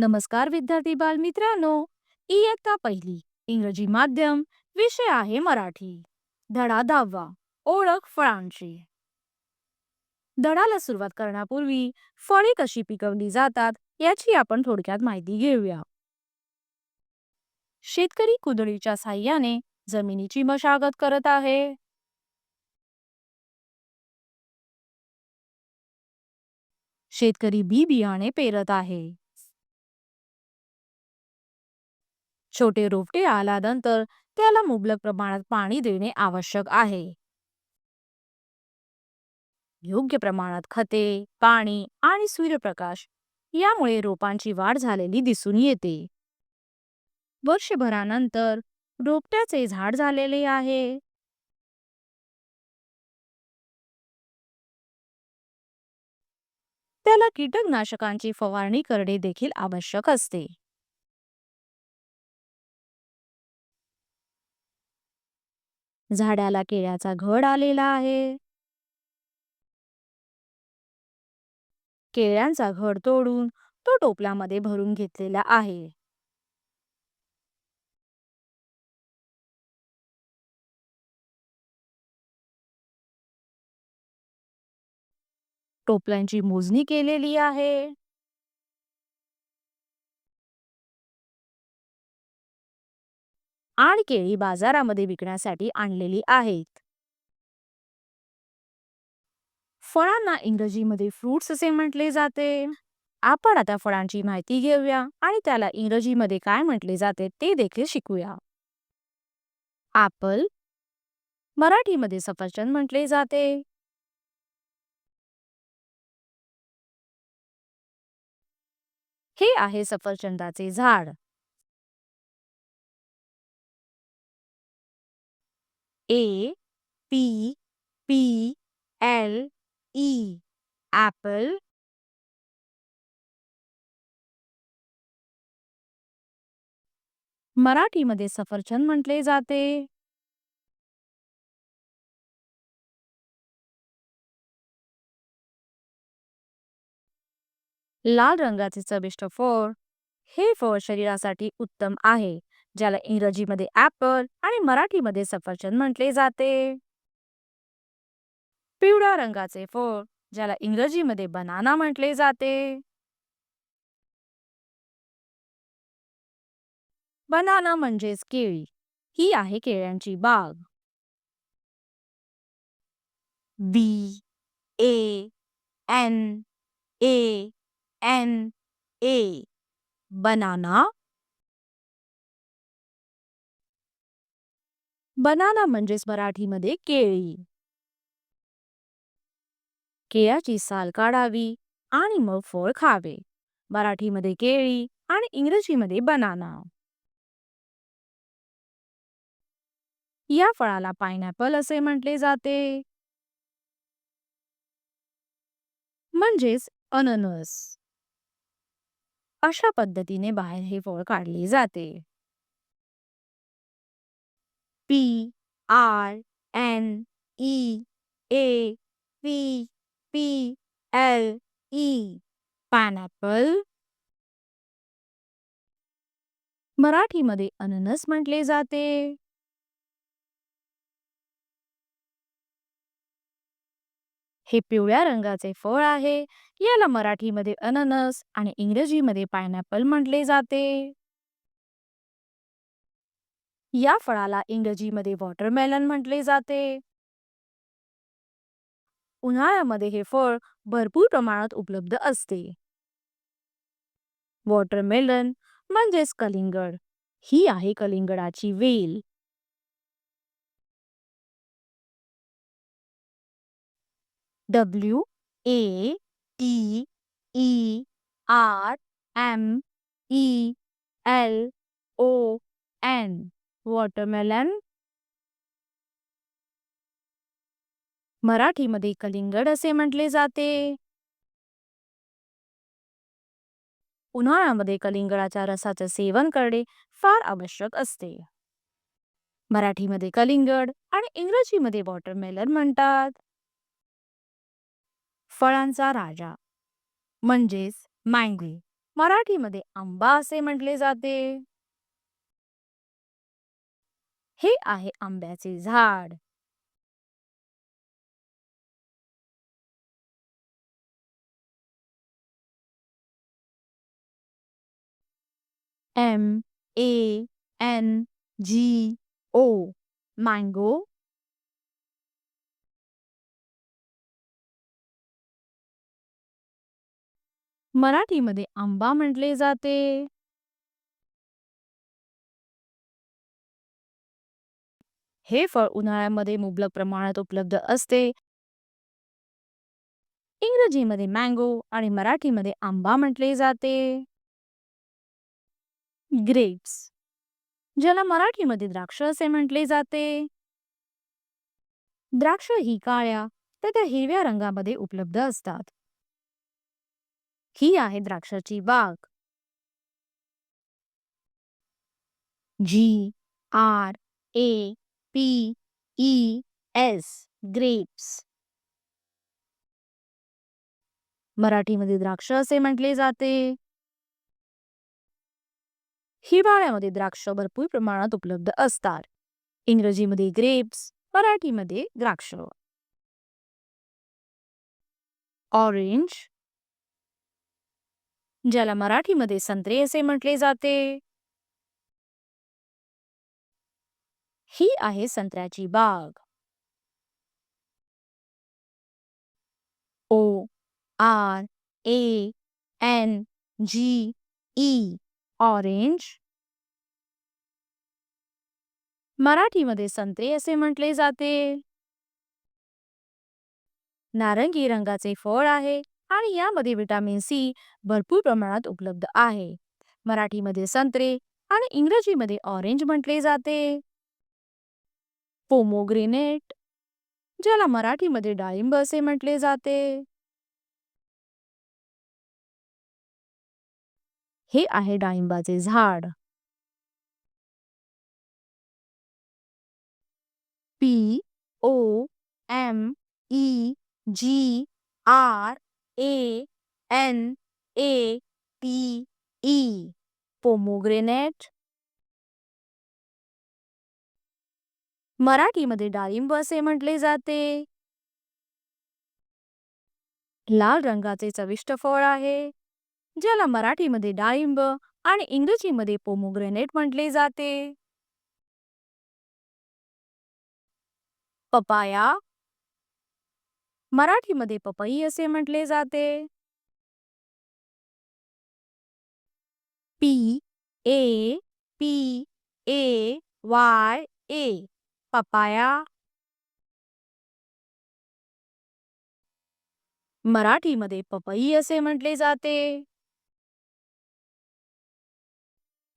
नमस्कार विद्यार्थी बालमित्रांनो इयत्ता पहिली इंग्रजी माध्यम विषय आहे मराठी. धडा दहावा ओळख फळांची. धडाला सुरुवात करण्यापूर्वी फळे कशी पिकवली जातात याची आपण थोडक्यात माहिती घेऊया. शेतकरी कुदळीच्या साह्याने जमिनीची मशागत करत आहे. शेतकरी बी बियाणे पेरत आहे. छोटे रोपटे आल्यानंतर त्याला मुबलक प्रमाणात पाणी देणे आवश्यक आहे. योग्य प्रमाणात खते पाणी आणि सूर्यप्रकाश यामुळे रोपांची वाढ झालेली दिसून येते. वर्षभरानंतर रोपट्याचे झाड झालेले आहे. त्याला कीटकनाशकांची फवारणी करणे देखील आवश्यक असते. झाडाला केळ्याचा घड आलेला आहे. केळ्यांचा घड तोडून तो टोपल्यामध्ये भरून घेतलेला आहे. टोपल्यांची मोजणी केलेली आहे. आणि केळी बाजारामध्ये विकण्यासाठी आणलेली आहेत. फळांना इंग्रजीमध्ये फ्रुट्स असे म्हटले जाते. आपण आता फळांची माहिती घेऊया आणि त्याला इंग्रजीमध्ये काय म्हटले जाते ते देखील शिकूया. ऍपल मराठीमध्ये सफरचंद म्हटले जाते. हे आहे सफरचंदाचे झाड. A P P L E apple मराठीमध्ये सफरचंद म्हटले जाते. लाल रंगाचे चविष्ट फळ हे फळ शरीरासाठी उत्तम आहे. ज्याला इंग्रजीमध्ये ऍपल आणि मराठीमध्ये सफरचंद म्हटले जाते. पिवळ्या रंगाचे फळ ज्याला इंग्रजीमध्ये बनाना म्हटले जाते. बनाना म्हणजेच केळी. ही आहे केळ्यांची बाग. B A N A N A. Banana banana म्हणजेच मराठीमध्ये केळी. केळ्याची साल काढावी आणि मग फळ खावे. मराठीमध्ये केळी आणि इंग्रजीमध्ये बनाना. या फळाला पायनॅपल असे म्हटले जाते. म्हणजेच अननस. अशा पद्धतीने बाहेर हे फळ काढले जाते. P R N E A P P L E pineapple मराठीमध्ये अननस म्हटले जाते. हे पिवळ्या रंगाचे फळ आहे. याला मराठीमध्ये अननस आणि इंग्रजीमध्ये पायनॅपल म्हटले जाते. या फळाला इंग्रजीमध्ये वॉटरमेलन म्हटले जाते. उन्हाळ्यामध्ये हे फळ भरपूर प्रमाणात उपलब्ध असते. वॉटरमेलन म्हणजेच कलिंगड. ही आहे कलिंगडाची वेल. W A T E R M E L O N. Watermelon. मराठीमध्ये कलिंगड असे म्हटले जाते. उन्हाळ्यामध्ये कलिंगडाच्या रसाचे सेवन करणे फार आवश्यक असते. मराठीमध्ये कलिंगड आणि इंग्रजीमध्ये वॉटरमेलन म्हणतात. फळांचा राजा म्हणजेच मँगो मराठीमध्ये आंबा असे म्हटले जाते. हे आहे आंब्याचे झाड. M A N G O mango मराठीमध्ये आंबा म्हटले जाते. हे फळ उन्हाळ्यामध्ये मुबलक प्रमाणात उपलब्ध असते. इंग्रजीमध्ये मँगो आणि मराठीमध्ये आंबा म्हटले जाते. ग्रेप्स. ज्याला मराठीमध्ये द्राक्ष असे म्हटले जाते. द्राक्ष ही काळ्या त्या हिरव्या रंगामध्ये उपलब्ध असतात. ही आहे द्राक्षाची बाग. G R A P E S grapes मराठीमध्ये द्राक्ष असे म्हटले जाते. हिवाळ्यामध्ये द्राक्ष भरपूर प्रमाणात उपलब्ध असतात. इंग्रजीमध्ये ग्रेप्स मराठीमध्ये द्राक्ष. ऑरेंज ज्याला मराठीमध्ये संत्रे असे म्हटले जाते. ही आहे संत्र्याची बाग. O, R, A, N, G, E, orange. मराठीमध्ये संत्रे असे म्हटले जाते. नारंगी रंगाचे फळ आहे आणि यामध्ये विटॅमिन सी भरपूर प्रमाणात उपलब्ध आहे. मराठीमध्ये संत्रे आणि इंग्रजीमध्ये ऑरेंज म्हटले जाते. पोमोग्रेनेट, ज्याला मराठीमध्ये डाळिंब असे म्हटले जाते. हे आहे डाळिंबाचे झाड. P O M E G R A N A T E. Pomegranate मराठीमध्ये डाळिंब असे म्हटले जाते. लाल रंगाचे चविष्ट फळ आहे ज्याला मराठीमध्ये डाळिंब आणि इंग्रजीमध्ये पोमोग्रेनेट म्हटले जाते. पपाया. मराठीमध्ये पपई असे म्हटले जाते. P A P A Y A. Papaya मराठीमध्ये पपई असे म्हटले जाते.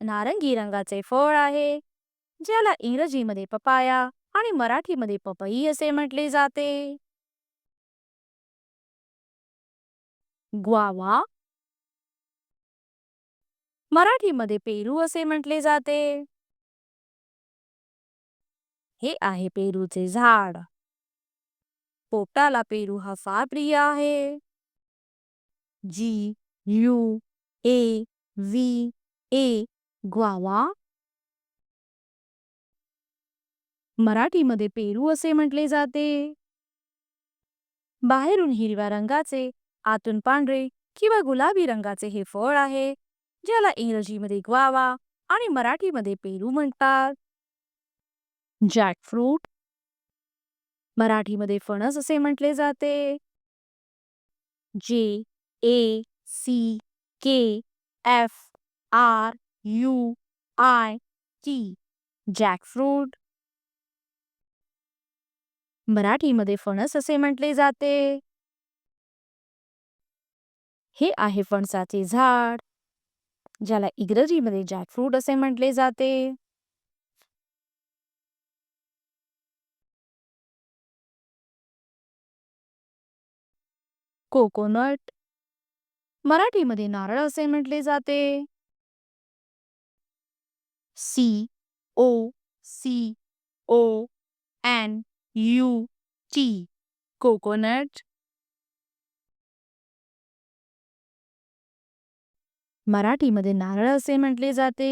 नारंगी रंगाचे फळ आहे ज्याला इंग्रजीमध्ये पपाया आणि मराठीमध्ये पपई असे म्हटले जाते. ग्वावा मराठीमध्ये पेरू असे म्हटले जाते. हे आहे पेरूचे झाड. पोपटाला पेरू हा फार प्रिय आहे. G U A V A guava. मराठीमध्ये पेरू असे म्हटले जाते. बाहेरून हिरव्या रंगाचे आतून पांढरे किंवा गुलाबी रंगाचे हे फळ आहे ज्याला इंग्रजीमध्ये ग्वावा आणि मराठीमध्ये पेरू म्हणतात. जॅकफ्रूट. मराठीमध्ये फणस असे म्हटले जाते. J A C K F R U I T. Jackfruit. मराठीमध्ये फणस असे म्हटले जाते. हे आहे फणसाचे झाड ज्याला इंग्रजीमध्ये जॅकफ्रूट असे म्हटले जाते. कोकोनट. मराठीमध्ये नारळ असे म्हटले जाते. C O C O N U T coconut. मराठीमध्ये नारळ असे म्हटले जाते.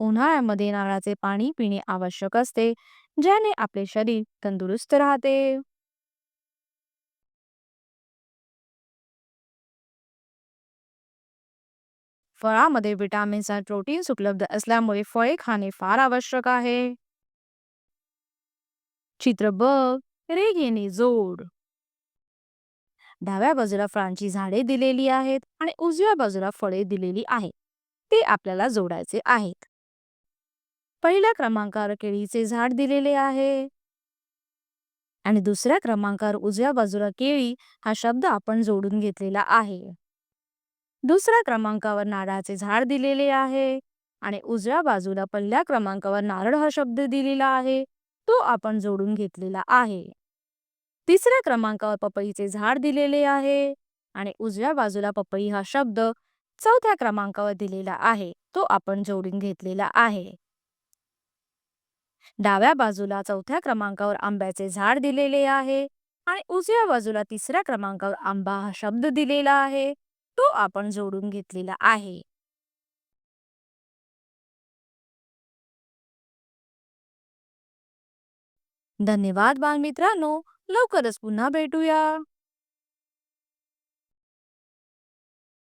उन्हाळ्यामध्ये नारळाचे पाणी पिणे आवश्यक असते. ज्याने आपले शरीर तंदुरुस्त राहते. फळामध्ये विटामिन्स आणि प्रोटीन्स उपलब्ध असल्यामुळे फळे खाणे फार आवश्यक आहे. चित्र बघ रेघेने जोड. डाव्या बाजूला फळांची झाडे दिलेली आहेत आणि उजव्या बाजूला फळे दिलेली आहेत. ते आपल्याला जोडायचे आहेत. पहिल्या क्रमांकावर केळीचे झाड दिलेले आहे. आणि दुसऱ्या क्रमांकावर उजव्या बाजूला केळी हा शब्द आपण जोडून घेतलेला आहे. दुसऱ्या क्रमांकावर नारळाचे झाड दिलेले आहे. आणि उजव्या बाजूला पहिल्या क्रमांकावर नारळ हा शब्द दिलेला आहे. तो आपण जोडून घेतलेला आहे. तिसऱ्या क्रमांकावर पपईचे झाड दिलेले आहे. आणि उजव्या बाजूला पपई हा शब्द चौथ्या क्रमांकावर दिलेला आहे. तो आपण जोडून घेतलेला आहे. डाव्या बाजूला चौथ्या क्रमांकावर आंब्याचे झाड दिलेले आहे आणि उजव्या बाजूला तिसऱ्या क्रमांकावर आंबा हा शब्द दिलेला आहे. तो आपण जोडून घेतलेला आहे. धन्यवाद बालमित्रांनो. लवकरच पुन्हा भेटूया.